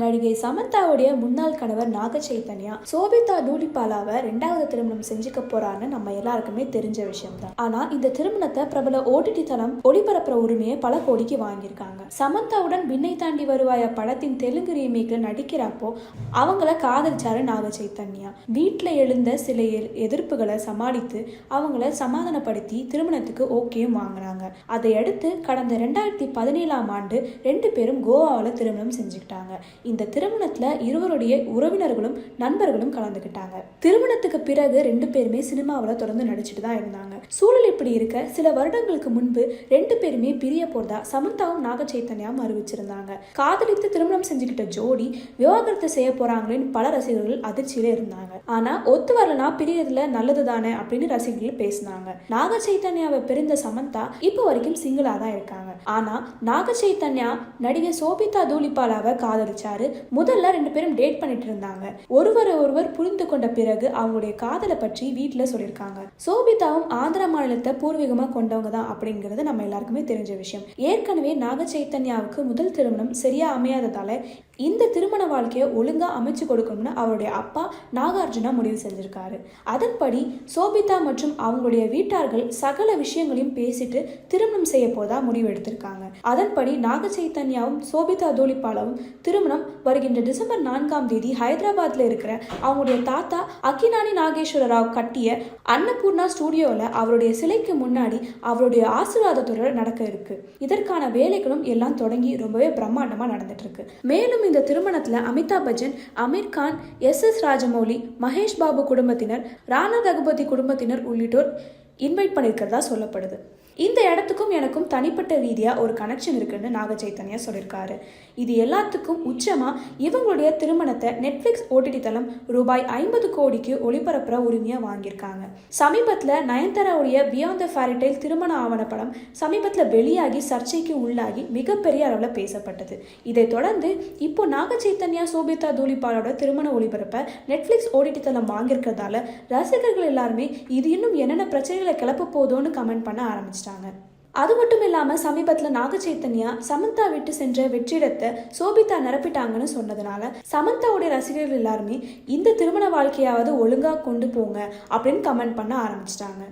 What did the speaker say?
நடிகை சமந்தாவுடைய முன்னாள் கணவர் நாக சைத்தன்யா சோபிதா தூலிபாலாவை ரெண்டாவது திருமணம் செஞ்சுக்க போறான்னு நம்ம எல்லாருக்குமே தெரிஞ்ச விஷயம் தான் ஆனா இந்த திருமணத்தை பிரபல ஓடிடி தளம் ஒளிபரப்புற உரிமையை பல கோடிக்கு வாங்கியிருக்காங்க. சமந்தாவுடன் விண்ணை தாண்டி வருவாய படத்தின் தெலுங்கு ரீமேக்ல நடிக்கிறப்போ அவங்கள காதலிச்சாரு நாக சைத்தன்யா வீட்டில் எழுந்த சில எதிர்ப்புகளை சமாளித்து அவங்கள சமாதானப்படுத்தி திருமணத்துக்கு ஓகேயும் வாங்கினாங்க. அதை அடுத்து கடந்த ரெண்டாயிரத்தி பதினேழாம் ஆண்டு ரெண்டு பேரும் கோவாவில் திருமணம் செஞ்சுக்கிட்டாங்க. இந்த திருமணத்துல இருவருடைய உறவினர்களும் நண்பர்களும் கலந்துக்கிட்டாங்க. திருமணத்துக்கு பிறகு ரெண்டு பேருமே சினிமாவில் தொடர்ந்து நடிச்சுட்டு தான் இருந்தாங்க. சூழல் இப்படி இருக்க சில வருடங்களுக்கு முன்பு ரெண்டு பேருமே பிரிய போறதா சமந்தாவும் நாக சைத்தன்யாவும் அறிவிச்சிருந்தாங்க. காதலித்து திருமணம் செஞ்சுக்கிட்ட ஜோடி விவாகரத்து செய்ய போறாங்களேன்னு பல ரசிகர்கள் அதிர்ச்சியில இருந்தாங்க. ஆனா ஒத்து வரலனா பிரியதுல நல்லது தானே? அப்படின்னு ரசிகர்கள் பேசினாங்க. நாக சைத்தன்யாவை பிரிந்த சமந்தா இப்போ வரைக்கும் சிங்கிளா தான் இருக்காங்க. ஆனா நாக சைத்தன்யா நடிகை சோபிதா தூலிபாலாவை காதலிச்சார் முதல்ல ரெண்டு பேரும் டேட் பண்ணிட்டு இருந்தாங்க. ஒருவரை ஒருவர் புரிந்து கொண்ட பிறகு அவங்களுடைய காதலை பற்றி வீட்டில் சொல்லியிருக்காங்க. சோபிதாவும் ஆந்திர மாநிலத்தை பூர்வீகமா கொண்டவங்க தான் அப்படிங்கிறது நம்ம எல்லாருக்குமே தெரிஞ்ச விஷயம். ஏற்கனவே நாக சைத்தன்யாவுக்கு முதல் திருமணம் சரியா அமையாததால இந்த திருமண வாழ்க்கையை ஒழுங்கா அமைச்சு கொடுக்கணும்னு அவருடைய அப்பா நாகார்ஜுனா முடிவு செஞ்சிருக்காரு. அதன்படி சோபிதா மற்றும் அவங்களுடைய வீட்டார்கள் சகல விஷயங்களையும் பேசிட்டு திருமணம் செய்ய போதா முடிவு எடுத்திருக்காங்க. அதன்படி நாக சைத்தன்யாவும் சோபிதா தோலிபாலாவும் திருமணம் வருகின்ற டிசம்பர் நான்காம் தேதி ஹைதராபாத்ல இருக்கிற அவங்களுடைய தாத்தா அக்கினானி நாகேஸ்வர ராவ் கட்டிய அன்னபூர்ணா ஸ்டூடியோவில் அவருடைய சிலைக்கு முன்னாடி அவருடைய ஆசீர்வாதத்துடன் நடக்க இருக்கு. இதற்கான வேலைகளும் எல்லாம் தொடங்கி ரொம்பவே பிரம்மாண்டமாக நடந்துட்டு இருக்கு. மேலும் இந்த திருமணத்தில் அமிதாப் பச்சன் அமீர் கான் எஸ் எஸ் ராஜமௌலி மகேஷ் பாபு குடும்பத்தினர் ராணா ரகுபதி குடும்பத்தினர் உள்ளிட்டோர் இன்வைட் பண்ணியிருக்கிறதா சொல்லப்படுது. இந்த இடத்துக்கும் எனக்கும் தனிப்பட்ட ரீதியாக ஒரு கனெக்ஷன் இருக்குன்னு நாக சைத்தன்யா சொல்லியிருக்காரு இது எல்லாத்துக்கும் உச்சமாக இவங்களுடைய திருமணத்தை நெட்ஃப்ளிக்ஸ் ஓடிடி தளம் ரூபாய் ஐம்பது கோடிக்கு ஒளிபரப்புற உரிமையாக வாங்கியிருக்காங்க. சமீபத்தில் நயன்தாராவுடைய பியாண்ட் த ஃபேரிடைல் திருமண ஆவணப்படம் சமீபத்தில் வெளியாகி சர்ச்சைக்கு உள்ளாகி மிகப்பெரிய அளவில் பேசப்பட்டது. இதைத் தொடர்ந்து இப்போ நாக சைத்தன்யா சோபிதா தூலிபாலோட திருமண ஒளிபரப்பை நெட்ஃப்ளிக்ஸ் ஓடிடி தளம் வாங்கியிருக்கிறதால ரசிகர்கள் எல்லாருமே இது இன்னும் என்னென்ன பிரச்சனை பிரச்சனைகளை கிளப்ப போதோன்னு கமெண்ட் பண்ண ஆரம்பிச்சிட்டாங்க. அது மட்டும் இல்லாமல் சமீபத்தில் நாக சைத்தன்யா சமந்தா விட்டு சென்ற வெற்றிடத்தை சோபிதா நிரப்பிட்டாங்கன்னு சொன்னதுனால சமந்தாவுடைய ரசிகர்கள் எல்லாருமே இந்த திருமண வாழ்க்கையாவது ஒழுங்காக கொண்டு போங்க அப்படின்னு கமெண்ட் பண்ண ஆரம்பிச்சிட்டாங்க.